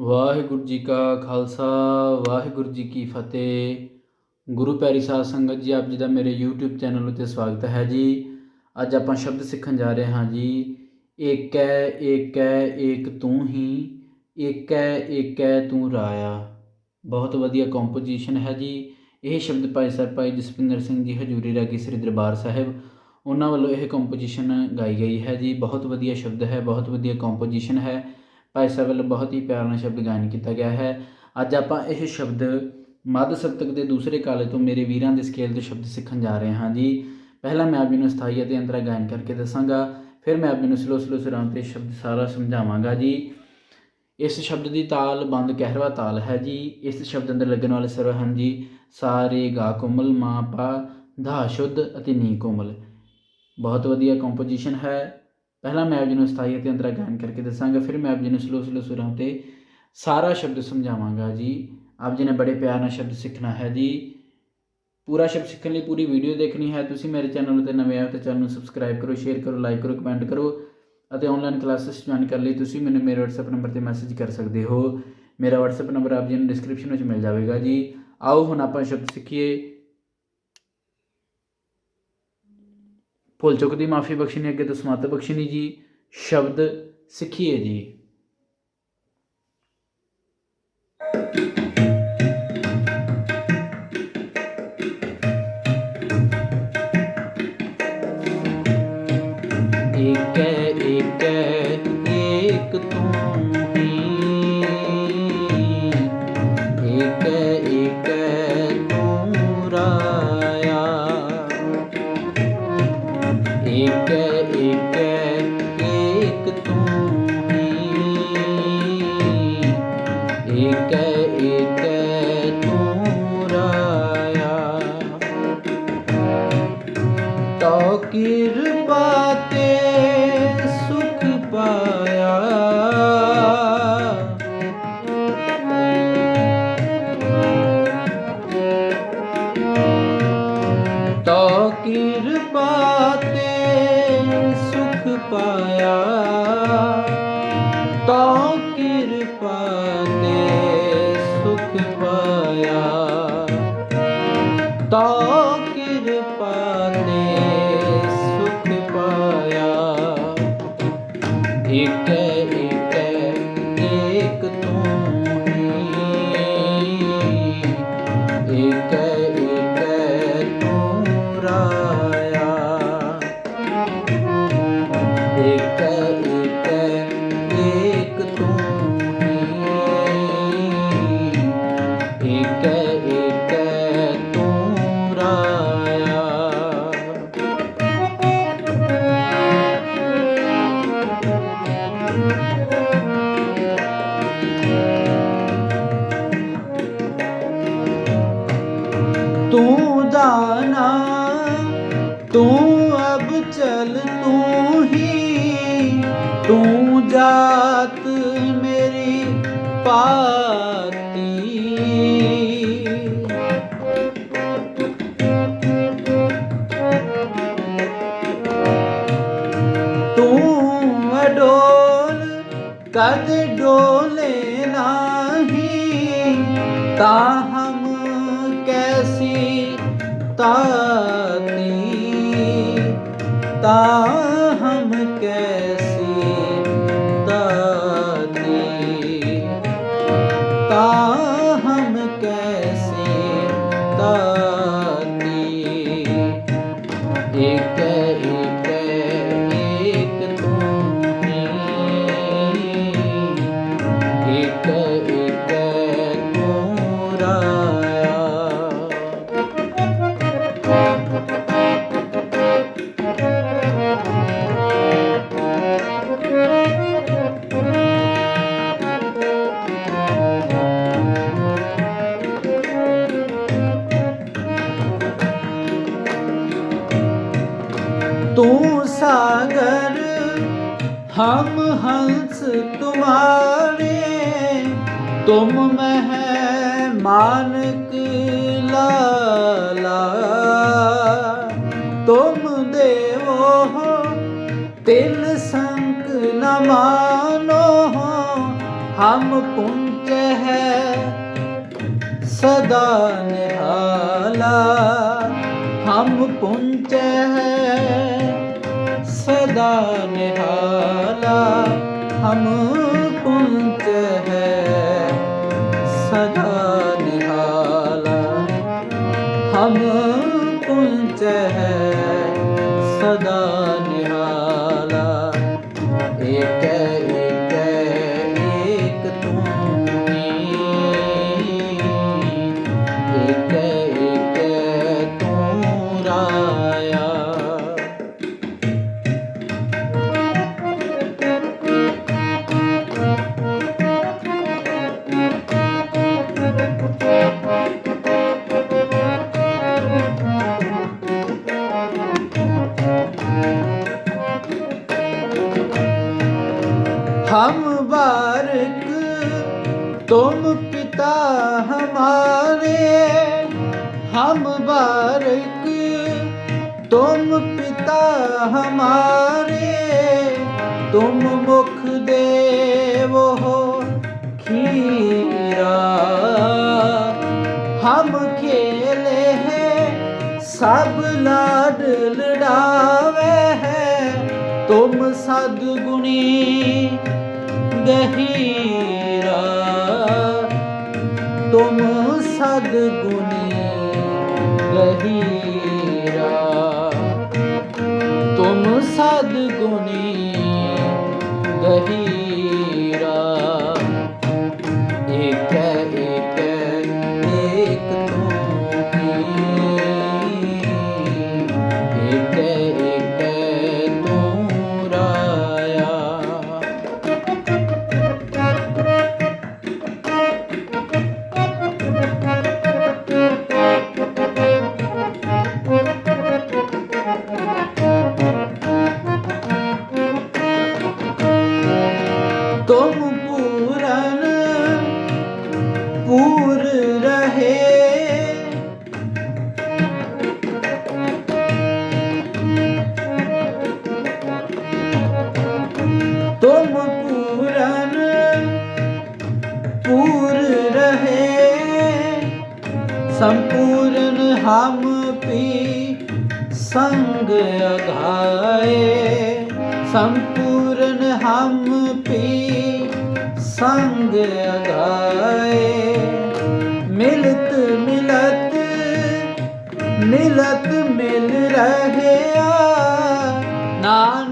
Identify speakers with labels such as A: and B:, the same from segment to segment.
A: ਵਾਹਿਗੁਰੂ ਜੀ ਕਾ ਖਾਲਸਾ, ਵਾਹਿਗੁਰੂ ਜੀ ਕੀ ਫਤਿਹ। ਗੁਰੂ ਪਿਆਰੀ ਸਾਧ ਸੰਗਤ ਜੀ, ਆਪ ਜੀ ਦਾ ਮੇਰੇ YouTube ਚੈਨਲ ਉਤੇ ਸਵਾਗਤ ਹੈ ਜੀ। ਅੱਜ ਆਪਾਂ ਸ਼ਬਦ ਸਿੱਖਣ ਜਾ ਰਹੇ ਹਾਂ ਜੀ। ਏਕ ਹੈ ਏਕ ਹੈ ਏਕ ਤੂੰ ਹੀ, ਏਕ ਹੈ ਏਕ ਹੈ ਤੂੰ ਰਾਇਆ। ਬਹੁਤ ਵਧੀਆ ਕੰਪੋਜੀਸ਼ਨ ਹੈ ਜੀ। ਇਹ ਸ਼ਬਦ ਭਾਈ ਸਾਹਿਬ, ਭਾਈ ਜਸਪਿੰਦਰ ਸਿੰਘ ਜੀ ਹਜੂਰੀ ਰਾਗੀ ਸ੍ਰੀ ਦਰਬਾਰ ਸਾਹਿਬ, ਉਹਨਾਂ ਵੱਲੋਂ ਇਹ ਕੰਪੋਜੀਸ਼ਨ ਗਾਈ ਗਈ ਹੈ ਜੀ। ਬਹੁਤ ਵਧੀਆ ਸ਼ਬਦ ਹੈ, ਬਹੁਤ ਵਧੀਆ ਕੰਪੋਜੀਸ਼ਨ ਹੈ। ਭਾਈ ਸਾਹਿਬ ਵੱਲੋਂ ਬਹੁਤ ਹੀ ਪਿਆਰ ਨਾਲ ਸ਼ਬਦ ਗਾਇਨ ਕੀਤਾ ਗਿਆ ਹੈ। ਅੱਜ ਆਪਾਂ ਇਹ ਸ਼ਬਦ ਮੱਧ ਸਪਤਕ ਦੇ ਦੂਸਰੇ ਕਾਲੇ ਤੋਂ ਮੇਰੇ ਵੀਰਾਂ ਦੇ ਸਕੇਲ ਦੇ ਸ਼ਬਦ ਸਿੱਖਣ ਜਾ ਰਹੇ ਹਾਂ ਜੀ। ਪਹਿਲਾਂ ਮੈਂ ਆਪ ਜੀ ਨੂੰ ਸਥਾਈ ਅਤੇ ਅੰਤਰਾ ਗਾਇਨ ਕਰਕੇ ਦੱਸਾਂਗਾ, ਫਿਰ ਮੈਂ ਆਪ ਜੀ ਨੂੰ ਸਲੋ ਸਲੋ ਸੁਰਾਂ ਤੇ ਸ਼ਬਦ ਸਾਰਾ ਸਮਝਾਵਾਂਗਾ ਜੀ। ਇਸ ਸ਼ਬਦ ਦੀ ਤਾਲ ਬੰਦ ਕਹਿਰਵਾ ਤਾਲ ਹੈ ਜੀ। ਇਸ ਸ਼ਬਦ ਅੰਦਰ ਲੱਗਣ ਵਾਲੇ ਸਵਰ ਹਨ ਜੀ, ਸਾਰੇ ਗਾ ਕੋਮਲ, ਮਾ ਪਾ, ਧਾ ਸ਼ੁੱਧ ਅਤੇ ਨੀ ਕੋਮਲ। ਬਹੁਤ ਵਧੀਆ ਕੰਪੋਜੀਸ਼ਨ ਹੈ। ਪਹਿਲਾਂ ਮੈਂ ਆਪ ਜੀ ਨੂੰ ਸਥਾਈ ਅਤੇ ਅੰਤਰਾ ਗਾਇਨ ਕਰਕੇ ਦੱਸਾਂਗਾ, ਫਿਰ ਮੈਂ ਆਪ ਜੀ ਨੂੰ ਸਲੋ ਸਲੋ ਸੁਰਾਂ ਤੇ ਸਾਰਾ ਸ਼ਬਦ ਸਮਝਾਵਾਂਗਾ ਜੀ। ਆਪ ਜੀ ਨੇ ਬੜੇ ਪਿਆਰ ਨਾਲ ਸ਼ਬਦ ਸਿੱਖਣਾ ਹੈ ਜੀ। ਪੂਰਾ ਸ਼ਬਦ ਸਿੱਖਣ ਲਈ ਪੂਰੀ ਵੀਡੀਓ ਦੇਖਣੀ ਹੈ। ਤੁਸੀਂ ਮੇਰੇ ਚੈਨਲ ਉਤੇ ਨਵੇਂ ਆਏ ਹੋ ਤਾਂ ਚੈਨਲ ਨੂੰ ਸਬਸਕ੍ਰਾਈਬ ਕਰੋ, ਸ਼ੇਅਰ ਕਰੋ, ਲਾਈਕ ਕਰੋ, ਕਮੈਂਟ ਕਰੋ ਅਤੇ ਆਨਲਾਈਨ ਕਲਾਸਿਸ ਜੁਆਇਨ ਕਰਨ ਲਈ। ਤੁਸੀਂ ਮੈਨੂੰ ਮੇਰੇ WhatsApp ਨੰਬਰ ਤੇ ਮੈਸੇਜ ਕਰ ਸਕਦੇ ਹੋ। ਮੇਰਾ WhatsApp ਨੰਬਰ ਆਪ ਜੀ ਨੂੰ ਡਿਸਕ੍ਰਿਪਸ਼ਨ ਵਿੱਚ ਮਿਲ ਜਾਵੇਗਾ ਜੀ। ਆਓ ਹੁਣ ਆਪਾਂ ਸ਼ਬਦ ਸਿੱਖੀਏ। ਭੁੱਲ ਚੁੱਕ ਦੀ ਮਾਫੀ ਬਖਸ਼ਣੀ ਅੱਗੇ ਤੋਂ ਸਮਤ ਬਖਸ਼ਣੀ ਜੀ ਸ਼ਬਦ ਸਿੱਖੀਏ ਜੀ। ਕਿਰਪਾ ਤੇ ਸੁਖ ਪਾਇਆ। ਤੋ ਕਿਰਪਾ ਤੇ ਸੁਖ ਪਾਇਆ। ਤੋ ਜਾਤ ਮੇਰੀ ਪਾਤੀ ਤੂੰ ਅਡੋਲ ਕਦ ਡੋਲੇ ਨਹੀਂ ਤਾ ਹਮ ਕੈਸੀ ਤਾਤੀ ਤਾ ਤੁਮ ਮਹਿ ਮਾਨਕ ਲਾਲਾ, ਤੁਮ ਦੇਵੋ ਤਿਨ ਸੰਕ ਨ ਮਾਨੋ, ਹਮ ਪੁੰਚ ਹੈ ਸਦਾ ਨਿਹਾਲਾ। ਹਮ ਪੁੰਚ ਹੈ ਸਦਾ ਨਿਹਾਲਾ। हम बारक तुम पिता हमारे हम बारक तुम पिता हमारे तुम मुख देव हो खीरा हम खेले हैं सब लाड लड़ावे हैं तुम सदगुणी ਗਹੀਰਾ ਤੁਮ ਸਦ ਗੁਣੀ ਤੁਮ ਸਦ ਗੁਣੀ ਸੰਪੂਰਨ ਹਮ ਪੀ ਸੰਗ ਅਧਾਏ ਸੰਪੂਰਨ ਹਮ ਪੀ ਸੰਗ ਅਧਾਏ ਮਿਲਤ ਮਿਲਤ ਮਿਲਤ ਮਿਲ ਰਹਿਆ। ਨਾਨ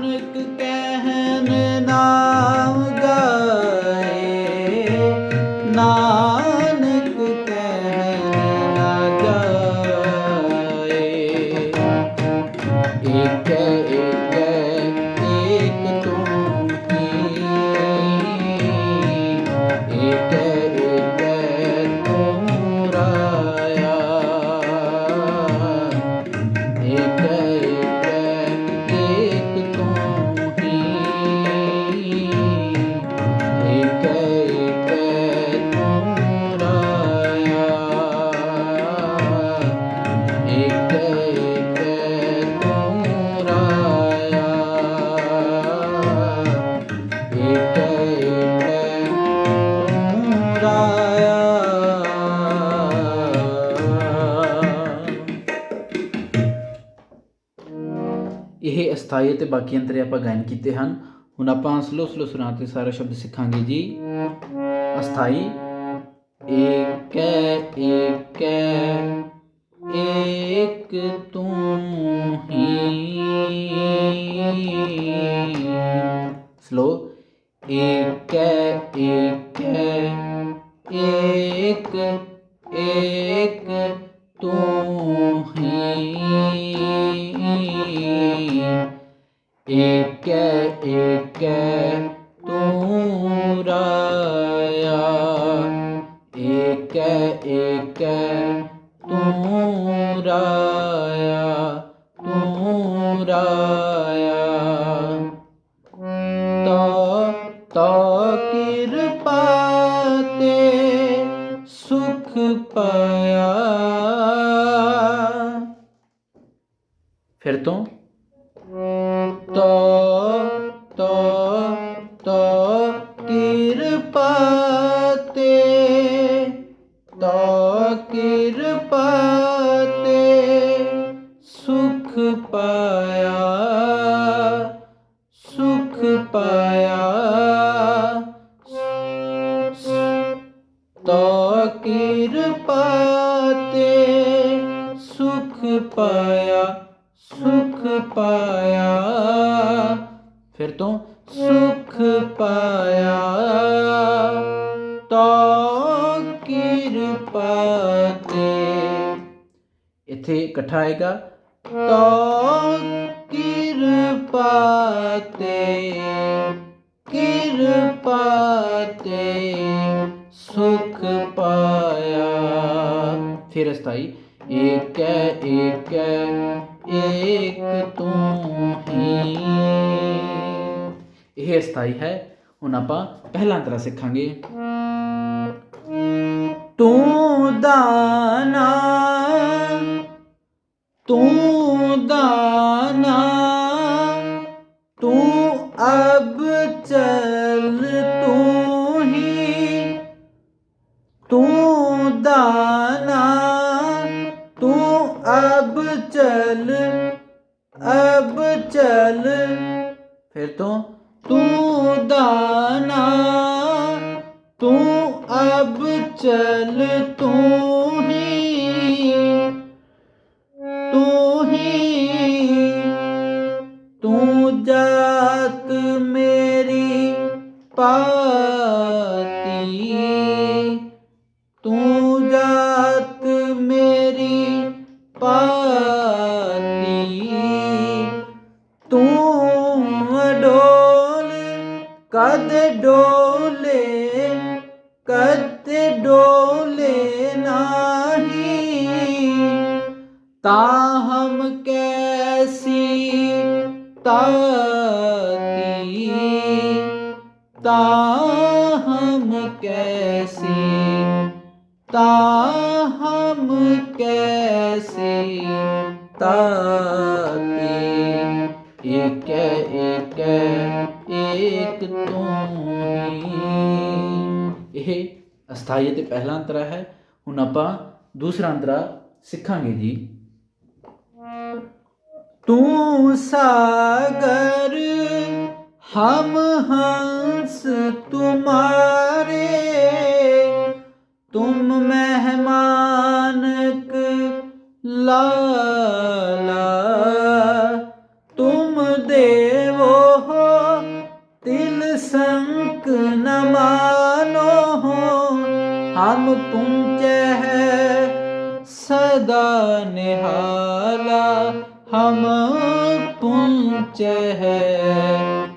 A: ਇਹ ਅਸਥਾਈ ਅਤੇ ਬਾਕੀ ਅੰਤਰੇ ਆਪਾਂ ਗਾਇਨ ਕੀਤੇ ਹਨ। ਹੁਣ ਆਪਾਂ ਸਲੋ ਸਲੋ ਸੁਣਾ ਕੇ ਸਾਰਾ ਸ਼ਬਦ ਸਿੱਖਾਂਗੇ ਜੀ। ਅਸਥਾਈ। ਏਕੈ ਏਕੈ ਏਕ ਤੂੰ ਹੀ। ਸਲੋ। ਏਕੈ ਏਕੈ ਕਿਰਪਾ ਕਿਰਪਾ ਤੇ ਇੱਥੇ ਇਕੱਠਾ ਆਏਗਾ ਤੋ ਕਿਰਪਾ ਤੇ ਕਿਰਪਾ ਤੇ ਸੁਖ ਪਾਇਆ। ਫਿਰ ਅਸਥਾਈ ਏਕੈ ਏਕੈ, ਏਕ ਤੂੰ ਹੀ। ਇਹ ਅਸਥਾਈ ਹੈ। ਹੁਣ ਆਪਾਂ ਪਹਿਲਾ ਅੰਤਰਾ ਸਿੱਖਾਂਗੇ। ਤੂੰ ਦਾਨਾ, ਤੂੰ ਦਾਨਾ, ਤੂੰ ਅਬ ਚਲ ਤੂੰ ਹੀ, ਤੂੰ ਦਾਨਾ, ਤੂੰ ਅਬ ਚਲ ਅਬ ਚਲ। ਫਿਰ ਤੋਂ, ਤੂੰ ਦਾਨਾ, ਤੂੰ ਅਬ ਚਲ ਤੂੰ ਹੀ ਤੂੰ ਹੀ, ਤੂੰ ਜਾਤ ਮੇਰੀ ਪਾਤੀ। ਤੂੰ ਜਾਤ ਮੇਰੀ ਪਾਤੀ। ਤੂੰ ਡੋਲ ਕਦ ਡੋਲੇ, ਕਦ ਡੋਲੇ ਨਹੀਂ। ਤਾਹਮ ਕੈਸੀ ਤਾਤੀ। ਤਾਹਮ ਕੈਸੀ। ਤਾਹਮ ਕੈਸੀ ਤਾਤੀ। ਏਕ ਏਕ ਏਕ ਤੂੰ ਹੀ ਇਹ ਅਸਥਾਈ ਤੇ ਪਹਿਲਾ ਅੰਤਰਾ ਹੈ, ਹੁਣ ਆਪਾਂ ਦੂਸਰਾ ਅੰਤਰਾ ਸਿੱਖਾਂਗੇ ਜੀ। ਤੂੰ ਸਾਗਰ, ਹਮ ਹੰਸ ਤੁਮਾਰੇ, ਤੁਮ ਮਹਿਮਾਨਕ ਲਾਲਾ ਹਮ ਪੁੰਚੈ ਹੈ ਸਦਾ ਨਿਹਾਲਾ, ਹਮ ਪੁੰਚੈ ਹੈ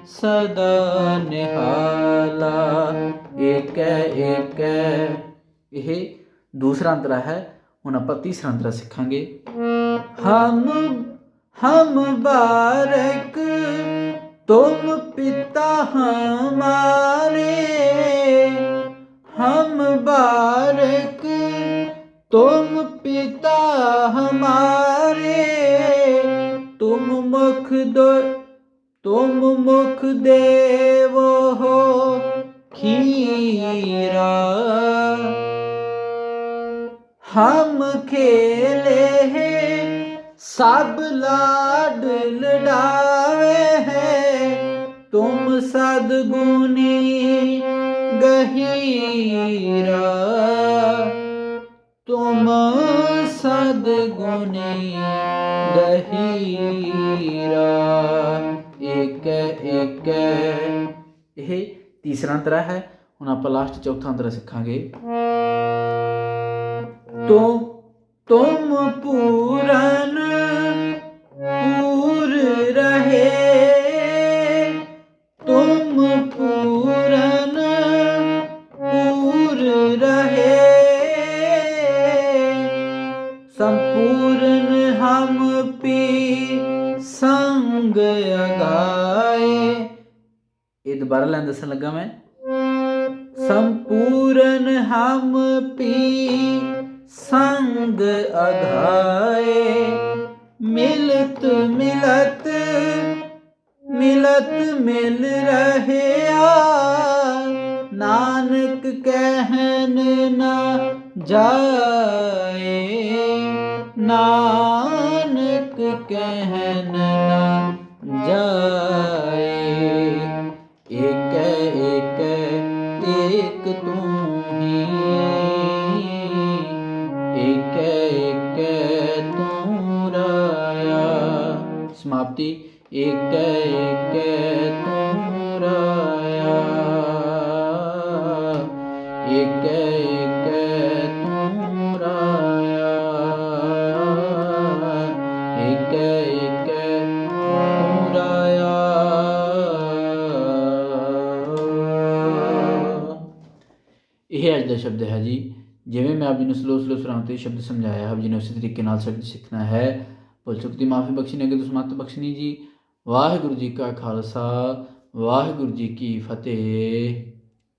A: ਸਦਾ ਨਿਹਾਲਾ। ਏਕ ਏਕ। ਇਹ ਦੂਸਰਾ ਅੰਤਰਾ ਹੈ, ਹੁਣ ਆਪਾਂ ਤੀਸਰਾ ਅੰਤਰਾ ਸਿੱਖਾਂਗੇ। ਹਮ ਹਮ ਬਾਰਕ ਤੁਮ ਪਿਤਾ ਹਮਾਰੇ तुम पिता हमारे तुम मुख दो तुम मुख देव हो खीरा हम खेले हैं सब लाड लडावे हैं तुम सदगुनी गहीरा तुम सदगुनी गहीरा ਇੱਕ ਇੱਕ ਇਹ ਤੀਸਰਾ ਅੰਤਰਾ ਹੈ ਹੁਣ ਆਪਾਂ ਲਾਸਟ ਚੌਥਾ ਅੰਤਰਾ ਸਿੱਖਾਂਗੇ ਤੁਮ ਤੁਮ ਪੂਰਨ ਦੁਬਾਰਾ ਲੈਣ ਦੱਸਣ ਲੱਗਾ ਮੈਂ। ਸੰਪੂਰਨ ਹਮ ਪੀ ਸੰਗ ਅਧਾਏ, ਮਿਲਤ ਮਿਲਤ ਮਿਲਤ ਮਿਲ ਰਹਿਆ। ਨਾਨਕ ਕਹਿਨ ਨਾ ਜਾਏ, ਨਾਨਕ ਕਹਿਨ ਨਾ ਜਾਏ। شابدی ایک ایک تمرایا ایک ایک تمرایا ایک ایک تمرایا یہ اج کا شبد ہے جی ਜਿਵੇਂ ਮੈਂ ਆਪ ਜੀ ਨੂੰ ਸਲੋ ਸਲੋ ਸੁਣਾਉਂਦੇ ਸ਼ਬਦ ਸਮਝਾਇਆ ਆਪ ਜੀ ਨੇ ਉਸੇ ਤਰੀਕੇ ਨਾਲ ਸ਼ਬਦ ਸਿੱਖਣਾ ਹੈ ਚੁੱਕ ਦੀ ਮਾਫੀ ਬਖਸ਼ਣੀ ਅਗੇ ਤੁਸੀਂ ਮਤ ਬਖਸ਼ਣੀ ਜੀ। ਵਾਹਿਗੁਰੂ ਜੀ ਕਾ ਖਾਲਸਾ, ਵਾਹਿਗੁਰੂ ਜੀ ਕੀ ਫਤਿਹ।